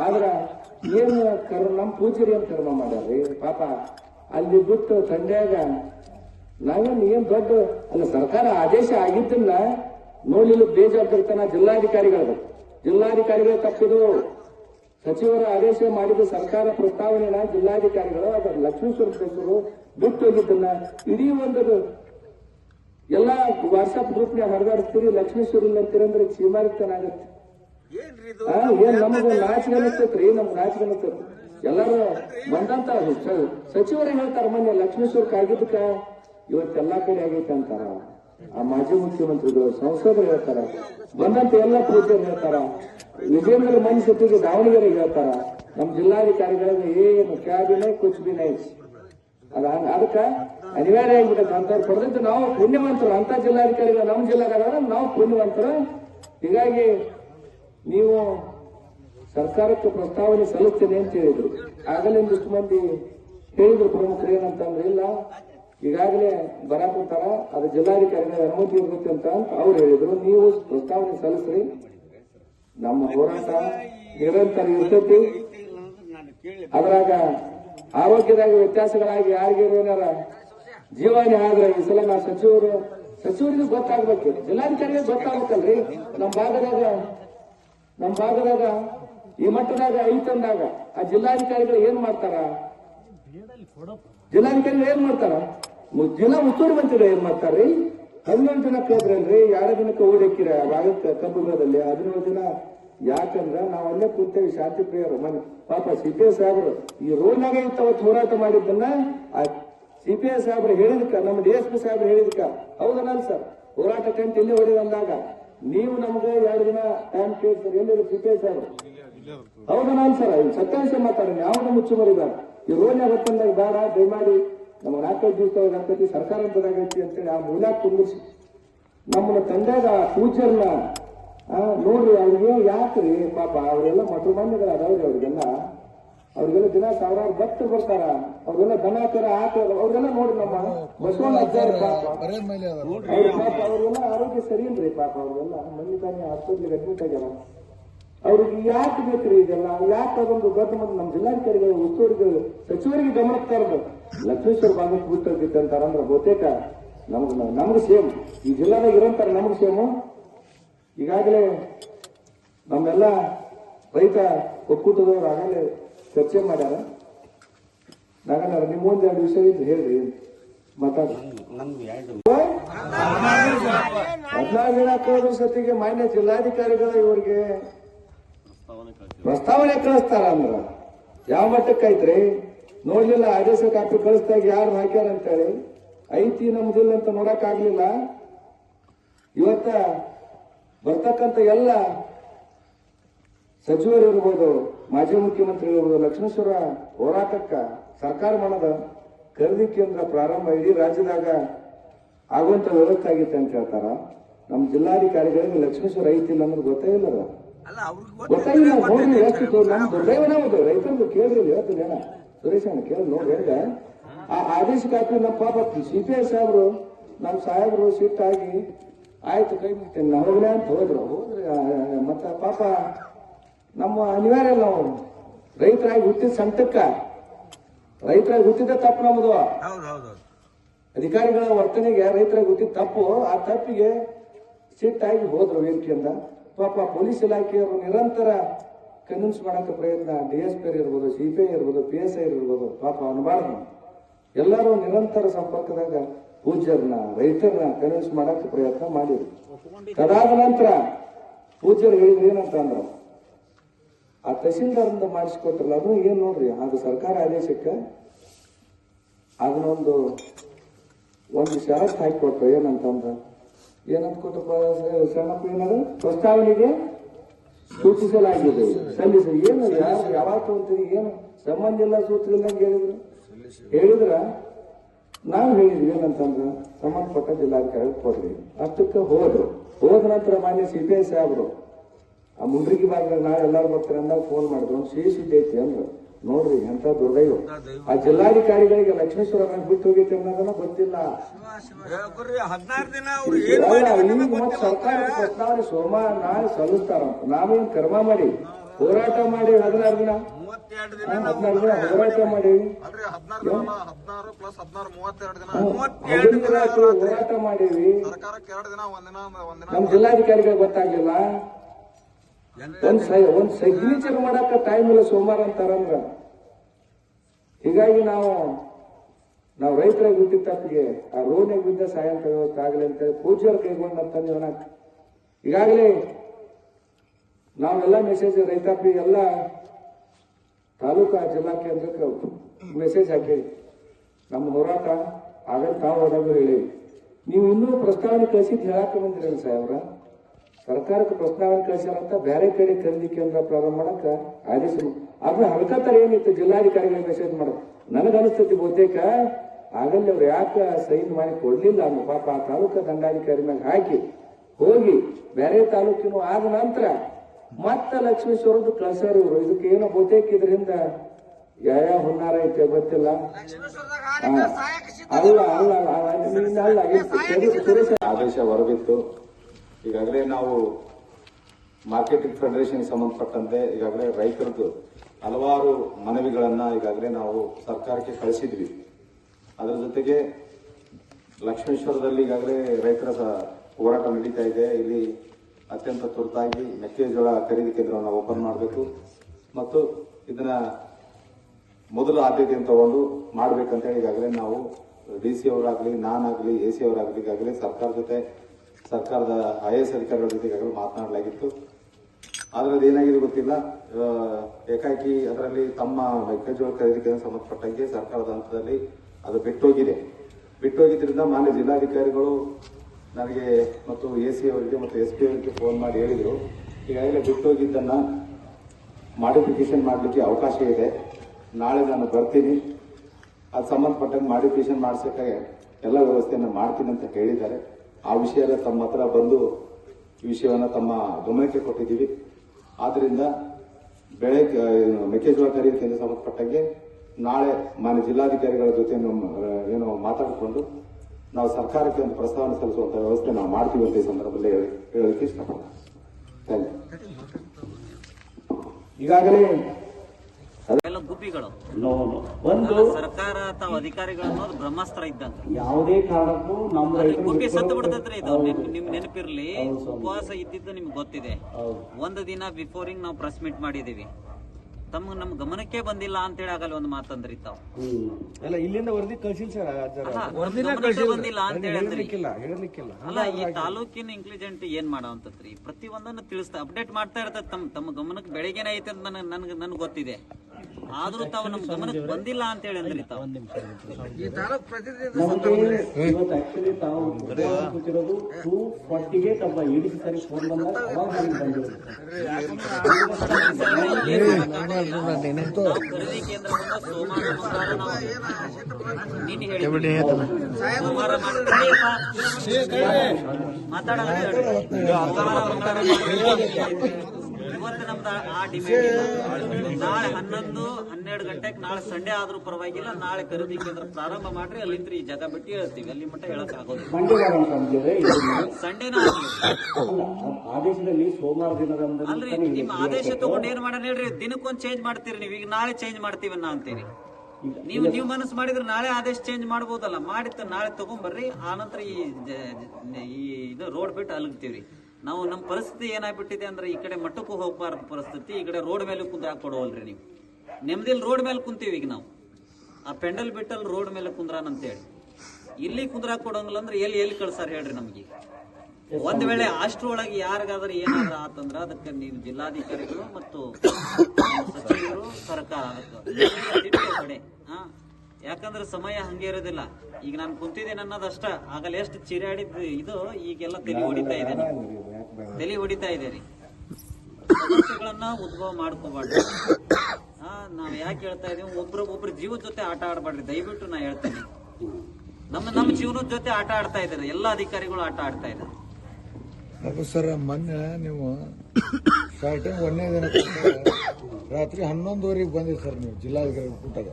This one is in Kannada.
ಆದ್ರ ಏನ್ ಕರ್ ನಮ್ ಪೂಜಾರಿ ಏನ್ ಕರ್ಮ ಮಾಡ್ಯಾರ್ರಿ? ಪಾಪ ಅಲ್ಲಿ ಬಿಟ್ಟು ತಂಡ್ಯಾಗ ನಾವೇನ್ ಏನ್ ದೊಡ್ಡ ಅಲ್ಲ ಸರ್ಕಾರ ಆದೇಶ ಆಗಿದ್ದನ್ನ ನೋಡ್ಲಿಲ್ಲ ಬೇಜವಾಬ್ದಾರಿತನ ಜಿಲ್ಲಾಧಿಕಾರಿಗಳದು. ಜಿಲ್ಲಾಧಿಕಾರಿಗಳು ತಪ್ಪಿದು. ಸಚಿವರ ಆದೇಶ ಮಾಡಿದ ಸರ್ಕಾರ ಪ್ರಸ್ತಾವನೆನ ಜಿಲ್ಲಾಧಿಕಾರಿಗಳು ಅದರ ಲಕ್ಷ್ಮೀಶ್ವರ ಸಚಿವರು ಬಿಟ್ಟು ಹೋಗಿದ್ದನ್ನ ಇಡೀ ಒಂದು ಎಲ್ಲಾ ವಾಟ್ಸ್ಆಪ್ ಗ್ರೂಪ್ ನ್ಯಾಗ ಹರಿದಾಡಿಸ್ತೀರಿ ಲಕ್ಷ್ಮೀಶ್ವರ ಇಲ್ಲ ಅಂತೀರಿ ಅಂದ್ರೆ ಚೀಮಾರಿತನ ಆಗತ್ತೆ ಏನ್ರಿ ಇದು ಆ, ಏನ್ ನಮಗ ನಾಚಿಕೆ ಅನಿಸ್ತೈತ್ರಿ ನಮ್ಮ ನಾಚಿಕೆ ಅನಿಸ್ತೈತಿ ಎಲ್ಲಾರು ಬಂದಂತ ಸಚಿವರು ಹೇಳ್ತಾರ ಮೊನ್ನೆ ಲಕ್ಷ್ಮೀಶ್ವರಕ್ಕೆ ಕಾಗಿದ್ದಕ್ಕ ಇವತ್ತೆಲ್ಲಾ ಕಡೆ ಆಗೈತೆ ಅಂತಾರ. ಆ ಮಾಜಿ ಮುಖ್ಯಮಂತ್ರಿಗಳು ಸಂಸದರು ಹೇಳ್ತಾರ. ಬಂದಂತ ಎಲ್ಲ ಪೂಜೆರು ಹೇಳ್ತಾರ. ವಿಜೇಂದ್ರ ಮಂದಿ ಸತ್ತಿಗೆ ದಾವಣಗೆರೆ ಹೇಳ್ತಾರ. ನಮ್ ಜಿಲ್ಲಾಧಿಕಾರಿಗಳಿಗೆ ಏನು ಕ್ಯಾಬಿನೆ ಕುಚ್ ಬಿ ನೈ ಅದ ಅದಕ್ಕ ಅನಿವಾರ್ಯ ಆಗ್ಬಿಟ್ಟೈತೆ. ಅಂತವ್ರು ಪಡೆದಿದ್ದು ನಾವು ಪುಣ್ಯವಂತರು. ಅಂತ ಜಿಲ್ಲಾಧಿಕಾರಿಗಳು ನಮ್ಮ ಜಿಲ್ಲಾದಾಗ ನಾವು ಪುಣ್ಯವಂತರು. ಹೀಗಾಗಿ ನೀವು ಸರ್ಕಾರಕ್ಕೆ ಪ್ರಸ್ತಾವನೆ ಸಲ್ಲಿಸ್ತೇನೆ ಅಂತ ಹೇಳಿದ್ರು. ಆಗಲೇ ಒಂದಿಷ್ಟು ಮಂದಿ ಹೇಳಿದ್ರು ಪ್ರಮುಖರು ಏನಂತಂದ್ರೆ, ಇಲ್ಲ, ಈಗಾಗಲೇ ಬರಾಕುಂತಾರ ಅದು ಜಿಲ್ಲಾಧಿಕಾರಿಗಳ ಅನುಮತಿ ಇರುತ್ತೆ ಅಂತ ಅವ್ರು ಹೇಳಿದ್ರು. ನೀವು ಪ್ರಸ್ತಾವನೆ ಸಲ್ಲಿಸ್ರಿ. ನಮ್ಮ ಹೋರಾಟ ನಿರಂತರ ಇರ್ತೈತಿ. ಅದ್ರಾಗ ಆರೋಗ್ಯದಾಗ ವ್ಯತ್ಯಾಸಗಳಾಗಿ ಯಾರಿಗೆ ಏನಾರ ಜೀವನ ಆದ್ರೆ ಈ ಸಲ ನಾ ಸಚಿವರು, ಸಚಿವರಿಗೆ ಗೊತ್ತಾಗ್ಬೇಕು. ಜಿಲ್ಲಾಧಿಕಾರಿಗೆ ಗೊತ್ತಾಗ್ಬೇಕಲ್ರಿ. ನಮ್ಮ ಭಾಗದಾಗ ನಮ್ಮ ಭಾಗದಾಗ ಈ ಮಟ್ಟದಾಗ ಐತಂದಾಗ ಆ ಜಿಲ್ಲಾಧಿಕಾರಿಗಳು ಏನ್ ಮಾಡ್ತಾರ? ಜಿಲ್ಲಾಧಿಕಾರಿಗಳು ಏನ್ ಮಾಡ್ತಾರ? ಜಿಲ್ಲಾ ಉಸ್ತುವಾರಿ ಮಂತ್ರಿಗಳು ಏನ್ ಮಾಡ್ತಾರ್ರಿ ಹನ್ನೊಂದು ದಿನ ಕೇಳಿದ್ರಲ್ರಿ ಎರಡು ದಿನಕ್ಕೆ ಓಡಕ್ಕಿರ ಭಾಗಕ್ಕೆ ಕಬ್ಬುಗಳಲ್ಲಿ ಹದಿನೇಳು ದಿನ ಯಾಕಂದ್ರ ನಾವು ಅಲ್ಲೇ ಕೂತೇವಿ, ಶಾಂತಿ ಪ್ರಿಯರು. ಮನೆ, ಪಾಪ ಸಿ ಪಿ ಎಸ್ ಸಾಹೇಬರು, ಈ ರೋಡ್ನಾಗ ಇತ್ತವತ್ತು ಹೋರಾಟ ಮಾಡಿದ್ದನ್ನ ಆ ಸಿ ಪಿ ಎಸ್ ಸಾಹೇಬ್ರು ಹೇಳಿದ್ಕ, ನಮ್ಮ ಡಿ ಎಸ್ ಪಿ ಸಾಹೇಬ್ರು ಹೇಳಿದ್ಕ. ಹೌದನಲ್ಲ ಸರ್? ಹೋರಾಟ ಟೆಂಟ್ ಇಲ್ಲಿ ಹೊಡೆದಂದಾಗ ನೀವು ನಮಗೆ ಎರಡು ದಿನ ಟೈಮ್ ಕೇಳ್ತಾರೆ ಎಲ್ಲರೂ ಪ್ರಿಪೇರ್ ಸರ್ ಹೌದು ನಾನು ಸರ್ ಸತ್ಯಾಂಶ ಮಾತಾಡೋಣ ಯಾವ್ದು ಮುಚ್ಚುಮರಿದ ಈ ರೋಡ್ನಾಗ ಹೊತ್ತಂದಾಗ ಬೇಡ. ದಯಮಾಡಿ ನಮ್ಗೆ ನಾಲ್ಕೈದು ದಿವಸ ಆಗ್ತೈತಿ ಸರ್ಕಾರ ಅಂತದಾಗೈತಿ ಅಂತೇಳಿ ಆ ಮೂಲ ತುಂಬಿಸಿ. ನಮ್ಮನ್ನ ತಂದಾಗ ಫ್ಯೂಚರ್ನ ನೋಡ್ರಿ, ಅವ್ರಿಗೆ ಯಾಕ್ರಿ? ಪಾಪ, ಅವರೆಲ್ಲ ಮಠ ಮಾನ್ಯಗಳು ಅದಾವ್ರಿ ಅವ್ರಿಗೆಲ್ಲ. ಅವ್ರಿಗೆಲ್ಲ ದಿನ ಸಾವಿರಾರು ಭಕ್ತರು ಬರ್ತಾರ. ಅವ್ರಿಗೆಲ್ಲ ದನ ತೀರ ಹಾಕಿ ಅವ್ರೆಲ್ಲ ನೋಡಿ ನಮ್ಮ ಬಸವಣ್ಣ ಅಜ್ಜಾರಿ ಪಾಪ. ಬರೆಯದ್ ಮೇಲೆ ಅದ ಅವ್ರ ಪಾಪ ಅವ್ರಿಗೆಲ್ಲ ಆರೋಗ್ಯ ಸರಿ ಇಲ್ರಿ ಪಾಪ ಅವ್ರಿಗೆಲ್ಲ. ಮನೆ ತಾನೇ ಹಾಸ್ಪಿಟ್ಲಿಗೆ ಅಡ್ಮಿಟ್ ಆಗ್ಯಾರ. ಅವ್ರಿಗೆ ಯಾಕೆ ಬೇಕ್ರಿ ಇದೆಲ್ಲ? ಯಾಕೆ ಅದೊಂದು ದೊಡ್ಡ ಮಂದಿ ನಮ್ಮ ಜಿಲ್ಲಾಧಿಕಾರಿಗಳು ಉಸ್ತುವಾರಿಗಳು ಸಚಿವರಿಗೆ ಗಮನಕ್ಕೆ ತರದು. ಲಕ್ಷ್ಮೇಶ್ವರ ಭಾಗಕ್ಕೆ ಬಿಟ್ಟು ಅಂತಾರ ಅಂದ್ರೆ ಬಹುತೇಕ ನಮ್ಗೆ ನಮ್ಗೆ ಸೇಮ್ ಈ ಜಿಲ್ಲಾದಾಗ ಇರೋಂತಾರ ನಮ್ಗೆ ಸೇಮು ಈಗಾಗಲೇ ನಮ್ಮೆಲ್ಲ ರೈತ ಒಕ್ಕೂಟದವ್ರು ಆಗಲೇ ಚರ್ಚೆ ಮಾಡ್ಯಾರ ನಾಗಣ್ಣ ನಿಮ್ಮ ಒಂದು ಎರಡು ವಿಷಯ ಇದ್ರೆ ಹೇಳ್ರಿ ಮಾತಾಡ್ರಿ ಹದಿನಾರು ಸತಿಗೆ ಮಾನ್ಯ ಜಿಲ್ಲಾಧಿಕಾರಿಗಳು ಇವರಿಗೆ ಪ್ರಸ್ತಾವನೆ ಕಳಿಸ್ತಾರ ಅಂದ್ರ. ಯಾವ ಮಟ್ಟಕ್ಕೆ ಐತ್ರಿ? ನೋಡ್ಲಿಲ್ಲ ಆದೇಶ ಕಾಪಿ ಕಳಿಸ್ದಾಗ ಯಾರು ಹಾಕ್ಯಾರ ಅಂತೇಳಿ. ಐತಿ ನಮ್ದಿಲ್ಲ ಅಂತ ನೋಡಕ್ ಆಗ್ಲಿಲ್ಲ ಇವತ್ತ ಬರ್ತಕ್ಕಂತ ಎಲ್ಲ ಸಚಿವರು ಇರ್ಬೋದು ಮಾಜಿ ಮುಖ್ಯಮಂತ್ರಿ ಇರ್ಬೋದು ಲಕ್ಷ್ಮೇಶ್ವರ ಹೋರಾಟಕ್ಕ ಸರ್ಕಾರ ಮಾಡದ ಖರೀದಿ ಕೇಂದ್ರ ಪ್ರಾರಂಭ ಇಡೀ ರಾಜ್ಯದಾಗ ಆಗುವಂತ ವ್ಯವಸ್ಥೆ ಆಗಿತ್ತು ಅಂತ ಹೇಳ್ತಾರ. ನಮ್ಮ ಜಿಲ್ಲಾಧಿಕಾರಿಗಳಿಗೆ ಲಕ್ಷ್ಮೇಶ್ವರ ಐತಿಲ್ಲ ಅಂದ್ರೆ ಗೊತ್ತೇ ಇಲ್ಲ ಅದು. ಅಲ್ಲ ಅವ್ರಿಗೆ ಗೊತ್ತಾಗಿಲ್ಲ ನೋಡ್ರಿ ಎಷ್ಟು ದೊ- ನಮ್ ದುರ್ದೈವ ನಮ್ದು ರೈತರದ್ದು ಕೇಳ್ರಿ ಹೇಳ್ತೀನಿ ಸುರೇಶ್ ಅಣ್ಣ ಕೇಳಿ ನೋಡಿ ಹೇಳ ಆ ಆದೇಶ ಕಾಪಿ ನಮ್ಮ ಪಾಪ ಸಿ ಪಿ ಐ ಸಾಹೇಬ್ರು ನಮ್ಮ ಸಾಹೇಬ್ರು ಸಿಟ್ಟಾಗಿ ಆಯ್ತು ಕೈ ಬಿಡ್ತೇನೆ ನಮಗಲೇ ಅಂತ ಹೋದ್ರು. ಹೋದ್ರೆ ಮತ್ತೆ ಪಾಪ ನಮ್ಮ ಅನಿವಾರ್ಯ ಅಲ್ಲ ನಾವು ರೈತರಾಗಿ ಹುಟ್ಟಿದ ಸಂತಕ್ಕ ರೈತರಾಗಿ ಹುಟ್ಟಿದ ತಪ್ಪು ನಮ್ಮದು ಹೌದು ಹೌದು ಅಧಿಕಾರಿಗಳ ವರ್ತನೆಗೆ ರೈತರಾಗಿ ಹುಟ್ಟಿದ ತಪ್ಪು ಆ ತಪ್ಪಿಗೆ ಸಿಟ್ಟಾಗಿ ಹೋದ್ರು ವೇದಿಕೆಯಿಂದ ಪಾಪ ಪೊಲೀಸ್ ಇಲಾಖೆಯವರು ನಿರಂತರ ಕನ್ವಿನ್ಸ್ ಮಾಡಕ್ಕೆ ಪ್ರಯತ್ನ. ಡಿ ಎಸ್ ಪಿ ಇರ್ಬೋದು ಸಿ ಪಿ ಐ ಇರ್ಬೋದು ಪಿ ಎಸ್ ಐ ಇರ್ಬೋದು. ಪಾಪ ಅನ್ಬಾರ್ದು. ಎಲ್ಲರೂ ನಿರಂತರ ಸಂಪರ್ಕದಾಗ ಪೂಜ್ಯರನ್ನ ರೈತರನ್ನ ಕನ್ವಿನ್ಸ್ ಮಾಡಕ್ಕೆ ಪ್ರಯತ್ನ ಮಾಡಿದ್ರು. ತದಾದ ನಂತರ ಪೂಜ್ಯರು ಹೇಳಿದ್ರು ಏನಂತ ಅಂದ್ರು? ಆ ತಹಸೀಲ್ದಾರಿಂದ ಮಾಡಿಸ್ಕೊಟ್ರಲ್ಲ ಅದು? ಏನ್ ನೋಡ್ರಿ? ಅದು ಸರ್ಕಾರ ಆದೇಶಕ್ಕೆ ಅದನ್ನೊಂದು ಒಂದು ಷರತ್ ಹಾಕಿಕೊಟ್ರು. ಏನಂತಂದ್ರ? ಏನಂತ ಕೊಟ್ಟಪ್ಪ ಸಣ್ಣಪ್ಪ ಏನದು? ಪ್ರಸ್ತಾವನೆಗೆ ಸೂಚಿಸಲಾಗಿದೆ. ಸಲ್ಲಿಸಿ. ಏನು ಯಾರು ಯಾವಾಗ ಅಂತೀವಿ ಏನು ಸಂಬಂಧ ಇಲ್ಲ ಸೂತ್ರ ಇಲ್ಲ ಹೇಳಿದ್ರು? ಹೇಳಿದ್ರ? ನಾವು ಹೇಳಿದ್ವಿ. ಏನಂತಂದ್ರ? ಸಂಬಂಧಪಟ್ಟ ಜಿಲ್ಲಾಧಿಕಾರಿ ಕೊಡ್ರಿ. ಅಷ್ಟಕ್ಕೆ ಹೋದ್ರು. ಹೋದ ನಂತರ ಮಾನ್ಯ ಸಿ ಆದ್ರು ಆ ಮುಂಡ್ರಿಗಿ ಭಾಗದಾಗ ನಾಳೆ ಎಲ್ಲಾರು ಬರ್ತಾರೆ ಅಂದಾಗ ಫೋನ್ ಮಾಡಿದ್ರು ಒಂದು ಸಿಹಿ ಸುದ್ದಿ ಐತಿ ಅಂದ್ರೆ ನೋಡ್ರಿ ಎಂತ ದುರ್ದೈವ. ಆ ಜಿಲ್ಲಾಧಿಕಾರಿಗಳಿಗೆ ಲಕ್ಷ್ಮೇಶ್ವರ ಬ್ಯಾಂಕ್ ಬಿಟ್ಟು ಹೋಗೈತೆ ಅನ್ನೋದನ್ನ ಗೊತ್ತಿಲ್ಲ. ಮತ್ತ್ ಸರ್ಕಾರ ಪ್ರಸ್ತಾವನೆ ಸೋಮವಾರ ನಾಳೆ ಸಲ್ಲಿಸ್ತಾರ ನಾವೇನ್ ಕರ್ಮ ಮಾಡಿ ಹೋರಾಟ ಮಾಡಿ ಹದಿನಾರು ದಿನ? ಹದಿನಾರು ದಿನ ಹೋರಾಟ ಮಾಡಿ. ಹೋರಾಟ ಮಾಡೀವಿ. ಸರ್ಕಾರಕ್ಕೆ ಎರಡು ದಿನ ಒಂದಿನ ಒಂದಿನ ನಮ್ ಜಿಲ್ಲಾಧಿಕಾರಿಗಳಿಗೆ ಗೊತ್ತಾಗ್ಲಿಲ್ಲ ಒಂದ್ ಸೈ ಒಂದ್ ಸಿಗ್ನೇಚರ್ ಮಾಡಕ್ಕ ಟೈಮ್ ಇಲ್ಲ ಸೋಮವಾರ ಅಂತಾರಂದ್ರ ಹೀಗಾಗಿ ನಾವು ನಾವು ರೈತರಾಗಿ ಹುಟ್ಟಿದ ತಪ್ಪಿಗೆ ಆ ರೋಡ್ನಾಗ ಬಿದ್ದ ಸಹಾಯ ವ್ಯವಸ್ಥೆ ಆಗಲಿ ಅಂತೇಳಿ ಪೂಜ್ಯರು ಕೈಗೊಂಡಂತ ನೀವು ಈಗಾಗಲೇ ನಾವೆಲ್ಲ ಮೆಸೇಜ್ ರೈತಾಪಿ ಎಲ್ಲ ತಾಲೂಕಾ ಜಿಲ್ಲಾ ಕೇಂದ್ರಕ್ಕೆ ಮೆಸೇಜ್ ಹಾಕಿ ನಮ್ಮ ಹೋರಾಟ ಆಗಲ್ಲ ತಾವು ಹೋದಾಗ ಹೇಳಿ ನೀವು ಇನ್ನೂ ಪ್ರಸ್ತಾವನೆ ಕಳಿಸಿದ್ ಹೇಳಕ್ಕೆ ಬಂದಿರಲ್ಲ ಸಾಹೇಬ್ರ? ಸರ್ಕಾರಕ್ಕೆ ಪ್ರಸ್ತಾವನೆ ಕಳಿಸ್ಯಾರಂತ ಬೇರೆ ಕಡೆ ಖರೀದಿ ಕೇಂದ್ರ ಪ್ರಾರಂಭ ಮಾಡಕ್ಕ ಆದೇಶ ಅದ್ರ ಹಲ್ಕತ್ತರ ಏನಿತ್ತು? ಜಿಲ್ಲಾಧಿಕಾರಿಗಳಿಗೆ ಮೆಸೇಜ್ ಮಾಡೋದು ನನಗನಿಸ್ತೈತಿ ಬಹುತೇಕ. ಆಗಲ್ಲಿ ಅವ್ರು ಯಾಕೆ ಸೈನ್ ಮಾಡಿ ಕೊಡ್ಲಿಲ್ಲ ಅನ್ನೋ ಪಾಪ ಆ ತಾಲೂಕು ದಂಡಾಧಿಕಾರಿ ಮ್ಯಾಗ ಹಾಕಿ ಹೋಗಿ ಬೇರೆ ತಾಲೂಕಿನ ಆದ ನಂತರ ಮತ್ತೆ ಲಕ್ಷ್ಮೇಶ್ವರದ್ದು ಕಳ್ಸಾರ ಇವರು. ಇದಕ್ಕೆ ಏನೋ ಬಹುತೇಕ ಇದರಿಂದ ಯಾವ ಹುನ್ನಾರ ಐತೆ ಗೊತ್ತಿಲ್ಲ. ಅಲ್ಲ ಅಲ್ಲ ಅಲ್ಲ, ಆದೇಶ ಹೊರಬಿತ್ತು. ಈಗಾಗಲೇ ನಾವು ಮಾರ್ಕೆಟಿಂಗ್ ಫೆಡರೇಷನ್ ಸಂಬಂಧಪಟ್ಟಂತೆ ಈಗಾಗಲೇ ರೈತರದ್ದು ಹಲವಾರು ಮನವಿಗಳನ್ನು ಈಗಾಗಲೇ ನಾವು ಸರ್ಕಾರಕ್ಕೆ ಕಳಿಸಿದ್ವಿ. ಅದರ ಜೊತೆಗೆ ಲಕ್ಷ್ಮೇಶ್ವರದಲ್ಲಿ ಈಗಾಗಲೇ ರೈತರ ಹೋರಾಟ ನಡೀತಾ ಇದೆ. ಇಲ್ಲಿ ಅತ್ಯಂತ ತುರ್ತಾಗಿ ಮೆಕ್ಕೆಜೋಳ ಖರೀದಿ ಕೇಂದ್ರವನ್ನು ಓಪನ್ ಮಾಡಬೇಕು. ಮತ್ತು ಇದನ್ನ ಮೊದಲು ಆದ್ಯತೆಯನ್ನು ತಗೊಂಡು ಮಾಡಬೇಕಂತ ಹೇಳಿ ಈಗಾಗಲೇ ನಾವು ಡಿ ಸಿ ಅವರಾಗಲಿ, ನಾನಾಗಲಿ ಎ ಸಿ ಅವರಾಗಲಿ ಈಗಾಗಲೇ ಸರ್ಕಾರ ಜೊತೆ ಸರ್ಕಾರದ ಐ ಎಸ್ ಅಧಿಕಾರಿಗಳ ಜೊತೆ ಈಗಾಗಲೇ ಮಾತನಾಡಲಾಗಿತ್ತು. ಆದರೆ ಅದೇನಾಗಿದೆ ಗೊತ್ತಿಲ್ಲ. ಏಕಾಏಕಿ ಅದರಲ್ಲಿ ತಮ್ಮ ಮೆಕ್ಕೆಜೋಳ ಖರೀದಿಗೆ ಸಂಬಂಧಪಟ್ಟಂಗೆ ಸರ್ಕಾರದ ಹಂತದಲ್ಲಿ ಅದು ಬಿಟ್ಟೋಗಿದೆ. ಬಿಟ್ಟೋಗಿದ್ದರಿಂದ ಮಾನ್ಯ ಜಿಲ್ಲಾಧಿಕಾರಿಗಳು ನನಗೆ ಮತ್ತು ಎ ಸಿ ಅವರಿಗೆ ಮತ್ತು ಎಸ್ ಪಿ ಅವರಿಗೆ ಫೋನ್ ಮಾಡಿ ಹೇಳಿದರು, ಈಗಾಗಲೇ ಬಿಟ್ಟೋಗಿದ್ದನ್ನು ಮಾಡಿಫಿಕೇಶನ್ ಮಾಡಲಿಕ್ಕೆ ಅವಕಾಶ ಇದೆ. ನಾಳೆ ನಾನು ಬರ್ತೀನಿ. ಅದು ಸಂಬಂಧಪಟ್ಟಂಗೆ ಮಾಡಿಫಿಕೇಶನ್ ಮಾಡಿಸೋಕ್ಕೆ ಎಲ್ಲ ವ್ಯವಸ್ಥೆಯನ್ನು ಮಾಡ್ತೀನಿ ಅಂತ ಹೇಳಿದ್ದಾರೆ. ಆ ವಿಷಯ ಎಲ್ಲ ತಮ್ಮ ಹತ್ರ ಬಂದು ಈ ವಿಷಯವನ್ನು ತಮ್ಮ ಗಮನಕ್ಕೆ ಕೊಟ್ಟಿದ್ದೀವಿ. ಆದ್ದರಿಂದ ಬೆಳೆ ಮೆಕ್ಕೆಜೋಳ ಖರೀದಿ ಕೇಂದ್ರ ಸಂಬಂಧಪಟ್ಟಂಗೆ ನಾಳೆ ಮಾನ್ಯ ಜಿಲ್ಲಾಧಿಕಾರಿಗಳ ಜೊತೆ ಏನು ಮಾತಾಡಿಕೊಂಡು ನಾವು ಸರ್ಕಾರಕ್ಕೆ ಒಂದು ಪ್ರಸ್ತಾವನೆ ಸಲ್ಲಿಸುವಂತಹ ವ್ಯವಸ್ಥೆ ನಾವು ಮಾಡ್ತೀವಿ ಅಂತ ಈ ಸಂದರ್ಭದಲ್ಲಿ ಹೇಳಿ- ಹೇಳಲಿಕ್ಕೆ ಇಷ್ಟಪಡ್ತೀನಿ. Thank you. ಈಗಾಗಲೇ ಗುಬ್ಬಿಗಳು. ನೋ. ಒಂದು ಸರ್ಕಾರ ಅಥವಾ ಅಧಿಕಾರಿಗಳು ಅನ್ನೋದು ಬ್ರಹ್ಮಾಸ್ತ್ರ ಇದ್ದಂತ. ಯಾವುದೇ ಕಾರಣಕ್ಕೂ ನಮ್ಮ ಗುಬ್ಬಿ ಸತ್ತು ಬಿಡ್ತೈತ್ರಿ ಇದು. ನಿಮ್ ನೆನಪಿರ್ಲಿ. ಉಪವಾಸ ಇದ್ದಿದ್ದು ನಿಮ್ಗೆ ಗೊತ್ತಿದೆ. ಒಂದು ದಿನ ಬಿಫೋರಿಂಗ್ ನಾವು ಪ್ರೆಸ್ ಮೀಟ್ ಮಾಡಿದೀವಿ. ತಮ್ಮ ನಮ್ ಗಮನಕ್ಕೆ ಬಂದಿಲ್ಲ ಅಂತೇಳಿ ಆಗಲ್ಲ ಒಂದು ಮಾತಂದ್ರಿ ತಾವು. ಅಲ್ಲ ಇಲ್ಲಿಂದ ವರದಿ ಕಳ್ಸಿಲ್ಲ ಸರ್ ಬಂದಿಲ್ಲ ಅಂತೇಳಿ ಅಂದ್ರಿ ಹೇಳಿರ್ಲಿಕ್ಕಿಲ್ಲ ಹೇಳಿರ್ಲಿಕ್ಕಿಲ್ಲ ಅಲ್ಲ ಈ ತಾಲೂಕಿನ ಇಂಟೆಲಿಜೆಂಟ್ ಏನ್ ಮಾಡೋಂತತ್ರಿ ಪ್ರತಿ ಒಂದನ್ನು ತಿಳಿಸ್ತಾ ಅಪ್ಡೇಟ್ ಮಾಡ್ತಾ ಇರ್ತದೆ ತಮ್ಮ ತಮ್ಮ ಗಮನಕ್ಕೆ ಬೆಳಿಗ್ಗೆನೇ ಐತೆ ಅಂತ ನನಗೆ ನನ್ಗೆ ನನ್ಗೆ ಗೊತ್ತಿದೆ. ಆದ್ರೂ ತಾವು ನಮ್ಮ ಗಮನಕ್ಕೆ ಬಂದಿಲ್ಲ ಅಂತೇಳಿ ಅಂದ್ರಿ ತಾವು. ತಾವು ಉಪವಾಸ ಕೂತಿರೋದು ಟೂ ಫಾರ್ಟಿಗೆ ತಮ್ಮ ಸರಿ ಫೋನ್ ಬಂದಾಗ ಖರೀದಿ ಸೋಮವಾರ ನೀನು ಹೇಳಿ. ಸೋಮವಾರ ಮಾಡ್ತೀವಿ. ಇವತ್ತು ನಮ್ದು ಆ ಡಿಮ್ಯಾಂಡ್. ನಾಳೆ ಹನ್ನೊಂದು ಹನ್ನೆರಡು ಗಂಟೆಗೆ ನಾಳೆ ಸಂಡೆ ಆದ್ರೂ ಪರವಾಗಿಲ್ಲ ನಾಳೆ ಖರೀದಿ ಕೇಂದ್ರ ಪ್ರಾರಂಭ ಮಾಡ್ರಿ ಅಲ್ಲಿಂದ ಈ ಜಾಗ ಬಿಟ್ಟು ಹೇಳ್ತೀವಿ. ಅಲ್ಲಿ ಮಟ್ಟ ಹೇಳಕ್ ಆಗೋದು ಸಂಡೇನ ಅಲ್ಲ ಆದೇಶದಲ್ಲಿ ಸೋಮವಾರ ಅಲ್ರಿ ನಿಮ್ಮ ಆದೇಶ ತಗೊಂಡು ಏನ್ ಮಾಡೋಣ ಹೇಳ್ರಿ ದಿನಕ್ಕೊಂದ್ ಚೇಂಜ್ ಮಾಡ್ತೀರಿ ನೀವು. ಈಗ ನಾಳೆ ಚೇಂಜ್ ಮಾಡ್ತೀವಿ ನಾ ಅಂತೀರಿ. ನೀವು ನೀವು ಮನಸ್ಸು ಮಾಡಿದ್ರೆ ನಾಳೆ ಆದೇಶ ಚೇಂಜ್ ಮಾಡ್ಬೋದಲ್ಲ. ಮಾಡಿತ್ತು ನಾಳೆ ತಗೊಂಬರ್ರಿ ಆನಂತರ ಈ ಇದು ರೋಡ್ ಬಿಟ್ಟು ಅಲಗ್ತೀವಿ ನಾವು ನಮ್ಮ ಪರಿಸ್ಥಿತಿ ಏನಾಗ್ಬಿಟ್ಟಿದೆ ಅಂದ್ರೆ ಈ ಕಡೆ ಮಟ್ಟಕ್ಕೂ ಹೋಗ್ಬಾರ್ದು ಪರಿಸ್ಥಿತಿ ಈ ಕಡೆ ರೋಡ್ ಮೇಲೆ ಕುಂತ ಕೊಡುವಲ್ರಿ ನೀವು ನೆಮ್ಮದಿಲ್ಲಿ ರೋಡ್ ಮೇಲೆ ಕುಂತೀವಿ ಈಗ ನಾವು ಆ ಪೆಂಡಲ್ ಬಿಟ್ಟಲ್ಲಿ ರೋಡ್ ಮೇಲೆ ಕುಂದ್ರಾನ್ ಅಂತೇಳಿ ಇಲ್ಲಿ ಕುಂದ್ರಾಕ್ ಕೊಡೋಂಗಿಲ್ಲ ಅಂದ್ರೆ ಎಲ್ಲಿ ಎಲ್ಲಿ ಕಳ್ಸಾರ ಹೇಳ್ರಿ ನಮಗೆ ಒಂದ್ ವೇಳೆ ಅಷ್ಟ್ರೊಳಗೆ ಯಾರಿಗಾದ್ರೆ ಏನಾದ್ರೂ ಆತಂದ್ರ ಅದಕ್ಕೆ ನೀವು ಜಿಲ್ಲಾಧಿಕಾರಿಗಳು ಮತ್ತು ಸಚಿವರು ಸರ್ಕಾರ ಕಡೆ ಹಾ ಯಾಕಂದ್ರೆ ಸಮಯ ಹಂಗೆ ಇರೋದಿಲ್ಲ. ಈಗ ನಾನು ಕುಂತಿದ್ದೇನೆ ಅನ್ನೋದಷ್ಟ ಆಗಲ್ಲ ಎಷ್ಟು ಚಿರಾಡಿದ್ ಇದು ಈಗೆಲ್ಲ ತಲೆ ಹೊಡಿತಾ ಇದೆ. ತಲೆ ಹೊಡಿತಾ ಇದೆ ರೀ ಸಮಸ್ಯೆಗಳನ್ನ ಉದ್ಭವ ಮಾಡ್ಕೋಬಾರ್ದು. ಹಾ ನಾವ್ ಯಾಕೆ ಹೇಳ್ತಾ ಇದೀವಿ? ಒಬ್ರು ಜೀವದ ಜೊತೆ ಆಟ ಆಡಬಾರ್ದು. ದಯವಿಟ್ಟು ನಾ ಹೇಳ್ತೇನೆ. ನಮ್ಮ ನಮ್ಮ ಜೀವನದ ಜೊತೆ ಆಟ ಆಡ್ತಾ ಇದ್ದಾರೆ. ಎಲ್ಲ ಅಧಿಕಾರಿಗಳು ಆಟ ಆಡ್ತಾ ಇದ್ದಾರೆ. ಸರ್, ಮೊನ್ನೆ ನೀವು ಒಂದನೇ ದಿನ ರಾತ್ರಿ ಹನ್ನೊಂದುವರೆಗೆ ಬಂದಿರಿ ಸರ್ ನೀವು ಜಿಲ್ಲಾಧಿಕಾರಿ ಊಟದ